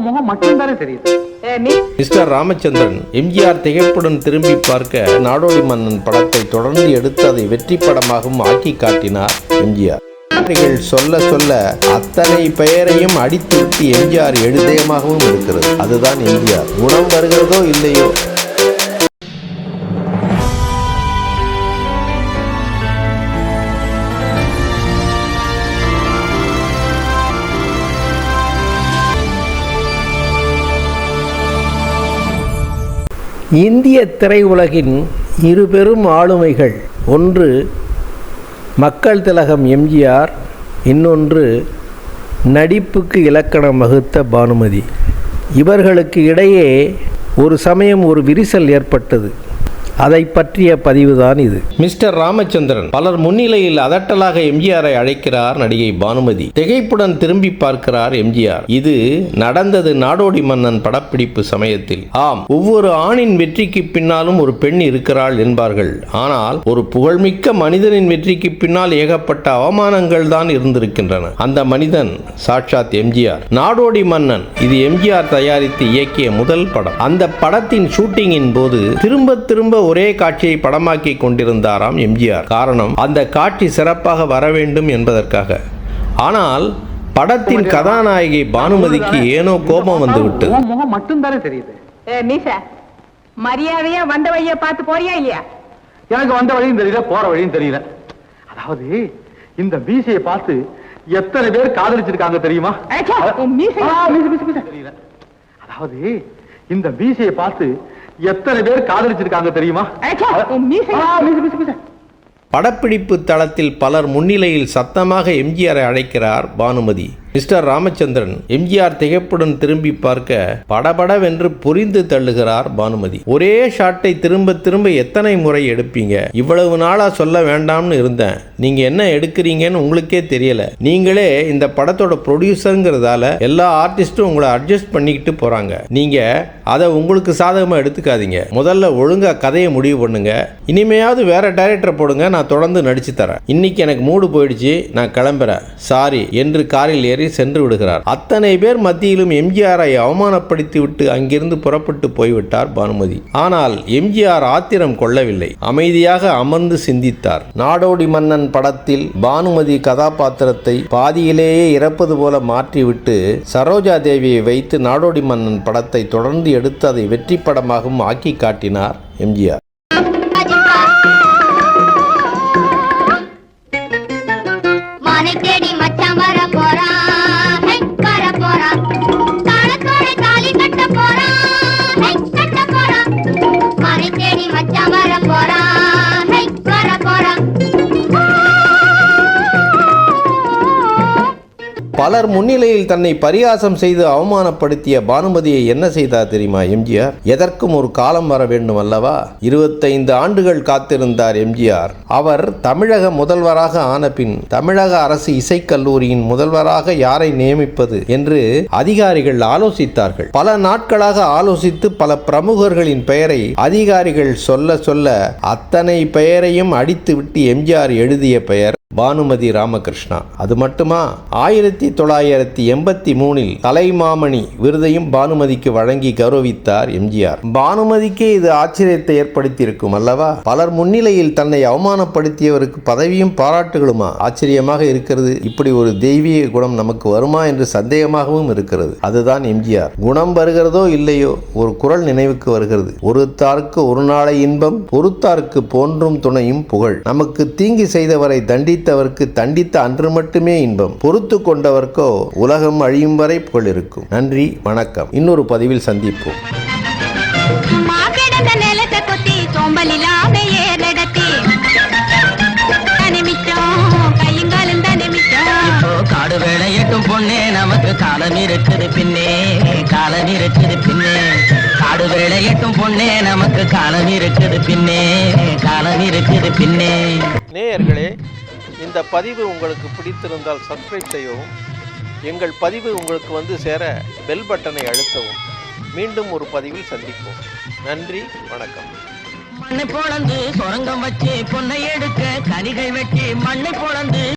முகம் மட்டும்தானே தெரியுது. ஏ, நீ? மிஸ்டர் ராமச்சந்திரன் எம்ஜிஆர் திகைப்புடன் திரும்பி பார்க்க நாடோடி மன்னன் படத்தை தொடர்ந்து எடுத்து அதை வெற்றி படமாகவும் ஆக்கி காட்டினார் எம்ஜிஆர். சொல்ல சொல்ல அத்தனை பெயரையும் அடித்து விட்டு எம்ஜிஆர் எழுதயமாகவும் இருக்கிறது. அதுதான் எம்ஜிஆர். குணம் வருகிறதோ இல்லையோ? இந்திய திரையுலகின் இரு பெரும் ஆளுமைகள். ஒன்று மக்கள் திலகம் எம்ஜிஆர் இன்னொன்று நடிப்புக்கு இலக்கணம் வகுத்த பானுமதி. இவர்களுக்கு இடையே ஒரு சமயம் ஒரு விரிசல் ஏற்பட்டது. அதை பற்றிய பதிவுதான் இது. மிஸ்டர் ராமச்சந்திரன் பலர் முன்னிலையில் அதட்டலாக எம்ஜிஆரை அழைக்கிறார் நடிகை பானுமதி. திகைப்புடன் திரும்பி பார்க்கிறார் எம்ஜிஆர். இது நடந்தது நாடோடி மன்னன் படப்பிடிப்பு சமயத்தில். ஆம் ஒவ்வொரு ஆணின் வெற்றிக்கு பின்னாலும் ஒரு பெண் இருக்கிறாள் என்பார்கள். ஆனால் ஒரு புகழ்மிக்க மனிதனின் வெற்றிக்கு பின்னால் ஏகப்பட்ட அவமானங்கள் தான் இருந்திருக்கின்றன. அந்த மனிதன் சாட்சாத் எம்ஜிஆர். நாடோடி மன்னன் இது எம்ஜிஆர் தயாரித்து இயக்கிய முதல் படம். அந்த படத்தின் ஷூட்டிங்கின் போது திரும்ப திரும்ப ஒரே காட்சியை படமாக்கி கொண்டிருந்தாராம் எம்ஜிஆர். காரணம் அந்த காட்சி சிறப்பாக வர வேண்டும் என்பதற்காக. ஆனால் படத்தின் கதாநாயகி பானுமதிக்கு ஏனோ கோபம் வந்து விட்டது உன் முகம் மட்டும்தானே தெரியுது? ஏ, மீச மரியாதையா வந்த வழிய பார்த்து போறியா இல்லையா? எனக்கு வந்த வழியும் தெரியல போற வழியும் தெரியல. அதாவது இந்த மீசையை பார்த்து எத்தனை பேர் காதலிச்சிருக்காங்க தெரியுமா? அச்சா, உன் மீசை- ஆ, மீசை, மீசை, மீசை. தெரியல. அதாவது இந்த மீசையை பார்த்து எத்தனை பேர் காதலிச்சிருக்காங்க தெரியுமா. படப்பிடிப்பு தளத்தில் பலர் முன்னிலையில் சத்தமாக எம்ஜிஆரை அழைக்கிறார் பானுமதி. மிஸ்டர் ராமச்சந்திரன் எம்ஜிஆர் திகைப்புடன் திரும்பி பார்க்க படபடவென்று புரிந்து தள்ளுகிறார் பானுமதி. ஒரே ஷாட்டை திரும்ப திரும்ப எத்தனை முறை எடுப்பீங்க? இவ்வளவு நாளா சொல்ல வேண்டாம்னு இருந்தேன். நீங்க என்ன எடுக்கிறீங்கன்னு உங்களுக்கே தெரியல. நீங்களே இந்த படத்தோட ப்ரொடியூசருங்கிறதால எல்லா ஆர்டிஸ்டும் உங்களை அட்ஜஸ்ட் பண்ணிக்கிட்டு போறாங்க. நீங்க அதை உங்களுக்கு சாதகமா எடுத்துக்காதீங்க. முதல்ல ஒழுங்கா கதையை முடிவு பண்ணுங்க. இனிமையாவது வேற டைரக்டர் போடுங்க நான் தொடர்ந்து நடிச்சு தரேன். இன்னைக்கு எனக்கு மூடு போயிடுச்சு நான் கிளம்புறேன். சாரி என்று காரில் ஏறி சென்று விடுகிறார். அத்தனை பேர் மத்தியிலும் எம்ஜிஆரை அவமானப்படுத்தி விட்டு அங்கிருந்து புறப்பட்டு போய்விட்டார் பானுமதி. ஆனால் எம்ஜிஆர் ஆத்திரம் கொள்ளவில்லை. அமைதியாக அமர்ந்து சிந்தித்தார். நாடோடி மன்னன் படத்தில் பானுமதி கதாபாத்திரத்தை பாதியிலேயே இறப்பது போல மாற்றிவிட்டு சரோஜா தேவியை வைத்து நாடோடி மன்னன் படத்தை தொடர்ந்து எடுத்து அதை வெற்றி படமாகவும் ஆக்கி காட்டினார் எம்ஜிஆர். தேடி மச்சான் பலர் முன்னிலையில் தன்னை பரிகாசம் செய்து அவமானப்படுத்திய பானுமதியை என்ன செய்தார் தெரியுமா எம்ஜிஆர்? எதற்கும் ஒரு காலம் வர வேண்டும் அல்லவா? இருபத்தைந்து ஆண்டுகள் காத்திருந்தார் எம்ஜிஆர். அவர் தமிழக முதல்வராக ஆன பின் தமிழக அரசு இசைக்கல்லூரியின் முதல்வராக யாரை நியமிப்பது என்று அதிகாரிகள் ஆலோசித்தார்கள். பல நாட்களாக ஆலோசித்து பல பிரமுகர்களின் பெயரை அதிகாரிகள் சொல்ல சொல்ல அத்தனை பெயரையும் அடித்துவிட்டு எம்ஜிஆர் எழுதிய பெயர் பானுமதி ராமகிருஷ்ணா. அது மட்டுமா? ஆயிரத்தி தொள்ளாயிரத்தி எண்பத்தி மூணில் தலைமாமணி விருதையும் பானுமதிக்கு வழங்கி கௌரவித்தார் எம்ஜிஆர். பானுமதிக்கே இது ஆச்சரியத்தை ஏற்படுத்தியிருக்கும் அல்லவா? பலர் முன்னிலையில் தன்னை அவமானப்படுத்தியவருக்கு பதவியும் பாராட்டுகளுமா? ஆச்சரியமாக இருக்கிறது. இப்படி ஒரு தெய்வீக குணம் நமக்கு வருமா என்று சந்தேகமாகவும் இருக்கிறது. அதுதான் எம்ஜிஆர். குணம் வருகிறதோ இல்லையோ ஒரு குரல் நினைவுக்கு வருகிறது. ஒருத்தாருக்கு ஒரு நாளை இன்பம் பொறுத்தாருக்கு போன்றும் துணையும் புகழ். நமக்கு தீங்கு செய்தவரை தண்டித்தவர்க்கு தண்டித்த அன்று மட்டுமே இன்பம். பொறுத்து கொண்டவர் உலகம் அழியும் வரை புகழ் இருக்கும். நன்றி வணக்கம். இன்னொரு பதிவில் சந்திப்போம். மாக்கிடந்த நிலத்தை கொத்தி சோம்பல் இல்லாம ஏறடத்தி. காடு வேலையட்டும் பொண்ணே நமக்கு காலம் இருக்குது பின்னே காலம் இருக்குது பின்னே. காடு வேலையட்டும் பொண்ணே நமக்கு காலம் இருக்குது பின்னே காலம் இருக்குது பின்னே. நேயர்களே இந்த பதிவு உங்களுக்கு பிடித்திருந்தால் சப்ஸ்கிரைப் செய்யவும் எங்கள் பதிவு உங்களுக்கு வந்து சேர பெல் பட்டனை அழுத்தவும். மீண்டும் ஒரு பதிவில் சந்திப்போம். நன்றி வணக்கம். மண்ணை பொழந்து சுரங்கம் வச்சு பொண்ணை எடுக்க கனிகள் வெட்டி மண்ணை பொழந்து